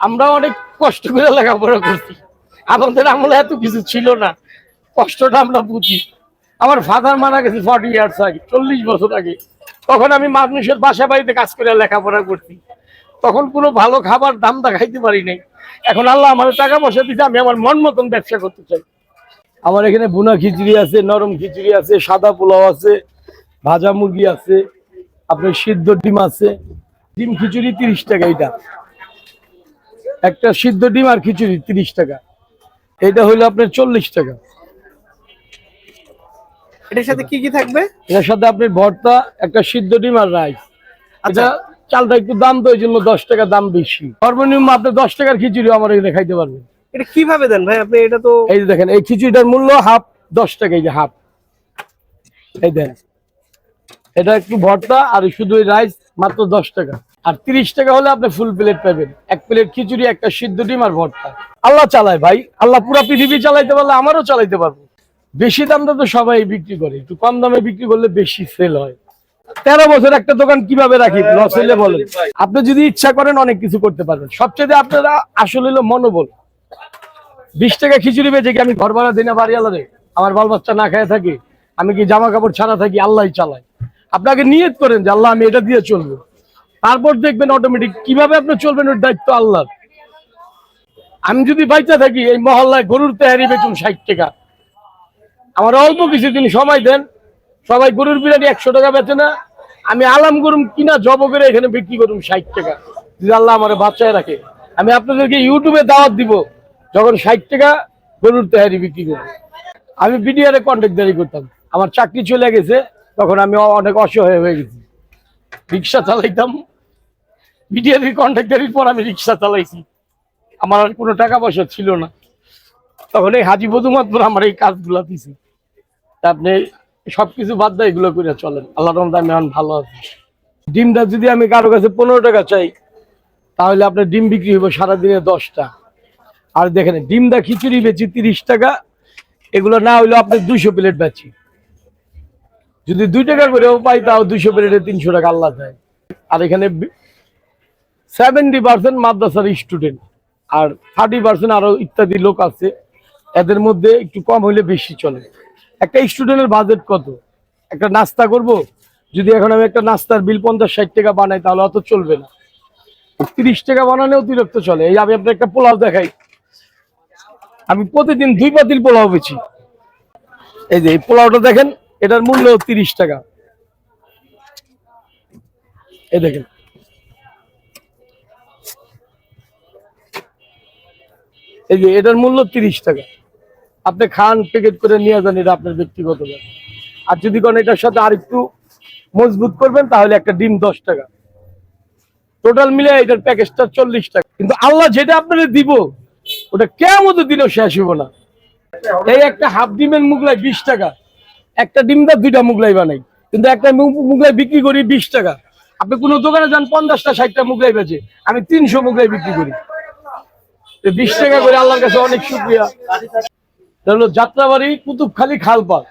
আমরা অনেক কষ্ট করে লেখাপড়া করছি। আমাদের আমলে এত কিছু ছিল না। কষ্টটা আমরা বুঝি। আমার ফাদার মারা গেছে ফর্টি ইয়ার্স আগে, চল্লিশ বছর আগে। তখন আমি মানুষের বাসা বাড়িতে কাজ করে লেখাপড়া করছি। তখন কোনো ভালো খাবার দামটা খাইতে পারি নাই। এখন আল্লাহ আমার টাকা পয়সা দিতে আমি আমার মন মতন ব্যবসা করতে চাই। আমার এখানে বুনা খিচুড়ি আছে, নরম খিচুড়ি আছে, সাদা পোলাও আছে, ভাজা মুরগি আছে, আপনার সিদ্ধ ডিম আছে। ডিম খিচুড়ি তিরিশ টাকা এটা। একটা সিদ্ধ ডিম আর খিচুড়ি তিরিশ টাকা। এটা হইল আপনার চল্লিশ টাকা। এটার সাথে কি কি থাকবে? এটার সাথে আপনার ভর্তা একটা সিদ্ধ ডিম আর রাইস। আচ্ছা। চালটা একটু দাম তো ওই জন্য দশ টাকা দাম বেশি। সর্বনিম্ন আপনি দশ টাকার খিচুড়ি আমার এখানে খাইতে পারবেন। এটা কীভাবে দেন ভাই? আপনি এটা তো এই যে দেখেন এই খিচুড়িটার মূল্য হাফ দশ টাকা এই যে হাফ। এই দেন। এটা একটু ভর্তা আর শুধু রাইস মাত্র দশ টাকা। আর তিরিশ টাকা হলে আপনি ফুল প্লেট পাবেন। এক প্লেট খিচুড়ি একটা সিদ্ধ ডিম আর ভর্তা। আল্লাহ চালায় ভাই। আল্লাহ পুরো পৃথিবী চালাইতে পারলে আমারও চালাইতে পারব। বেশি দামটা তো সবাই বিক্রি করে। একটু কম দামে বিক্রি করলে বেশি সেল হয়। তেরো বছর একটা দোকান কীভাবে রাখি? লস হইলে বলেন। আপনি যদি ইচ্ছা করেন অনেক কিছু করতে পারবেন। সবচেয়ে আপনারা আসলে হলো মনোবল। বিশ টাকা খিচুড়ি বেঁচে কি আমি ঘর ভাড়া দিই না বাড়ি আলাদা আমার বাল বাচ্চা না খেয়ে থাকি? আমি কি জামা কাপড় ছাড়া থাকি? আল্লাহ চালাই আপনাকে নিয়ত করেন যে আল্লাহ আমি এটা দিয়ে চলবো। তারপর দেখবেন অটোমেটিক কীভাবে আপনি চলবেন ওর দায়িত্ব আল্লাহর। আমি যদি বাইচা থাকি, এই মহল্লায় গরুর তেহারি বেচুন ষাট টাকা। আমার অল্প কিছু কিছুদিন সময় দেন, সবাই গরুর বিরিয়ানি একশো টাকা বেচে না, আমি আলাম গরুম কিনা জব করে এখানে বিক্রি করুম ষাট টাকা। যদি আল্লাহ আমার বাচ্চায় রাখে, আমি আপনাদেরকে ইউটিউবে দাওয়াত দিব, যখন ষাট টাকা গরুর তেহারি বিক্রি করব আমি বিডিআরে কন্ট্রাক্টারি করতাম, আমার চাকরি চলে গেছে, তখন আমি অনেক অসহায় হয়ে গেছি। রিক্সা চালাইতাম। বিডিআর কন্ট্রাক্টারির পর আমি রিক্সা চালাইছি। আমার আর কোনো টাকা পয়সা ছিল না। তখন এই হাজি বধুমাত্র আমার এই কাজগুলো দিছে। আপনি সবকিছু বাদ দেয় এগুলো করে চলেন। আল্লাহ রহমতে আমি এখন ভালো আছি। ডিমটা যদি আমি কারও কাছে পনেরো টাকা চাই, তাহলে আপনার ডিম বিক্রি হইব সারাদিনে দশটা। আর দেখেন, ডিমটা খিচুড়ি বেচি তিরিশ টাকা, এগুলো না হইলেও আপনি দুইশো প্লেট বেচি। যদি দুই টাকা করেও পাই, তাও দুইশো প্লেটে তিনশো টাকা আল্লাহ দেয়। আর এখানে সেভেন্টি পার্সেন্ট মাদ্রাসার স্টুডেন্ট আর থার্টি পার্সেন্ট আরও ইত্যাদি লোক আছে। এদের মধ্যে একটু কম হইলে বেশি চলে। একটা স্টুডেন্টের বাজেট কত? একটা নাস্তা করব? যদি এখন আমি একটা নাস্তার বিল পঞ্চাশ ষাট টাকা বানাই, তাহলে অত চলবে না। তিরিশ টাকা বানালে অতিরিক্ত চলে। এই আমি আপনার একটা পোলাও দেখাই। আমি প্রতিদিন দুই পাতিল পোলাও বেছি এই যে এই পোলাওটা দেখেন, এটার মূল্য তিরিশ টাকা। এই দেখেন। এই যে এটার মূল্য তিরিশ টাকা। আপনি খান প্যাকেট করে নিয়ে যান, এটা আপনার ব্যক্তিগত আর যদি কোন এটার সাথে আর একটু মজবুত করবেন, তাহলে একটা ডিম দশ টাকা। টোটাল মিলে এটার প্যাকেজটা চল্লিশ টাকা। কিন্তু আল্লাহ যেটা আপনাদের দিব, ওটা কেমন দিনও শেষ হইব না। এই একটা হাফ ডিমের মুগলাই বিশ টাকা। একটা ডিম দা দুইটা মুগলাই বানাই। কিন্তু একটা মুগলাই বিক্রি করি বিশ টাকা। আপনি কোনো দোকানে যান, পঞ্চাশটা, ষাটটা মুগলাই বেচে। আমি তিনশো মুগলাই বিক্রি করি। বিশ টাকা করে আল্লাহর কাছে অনেক শুক্রিয়া। এটা হলো যাত্রাবাড়ি কুতুবখালী খালপাড়।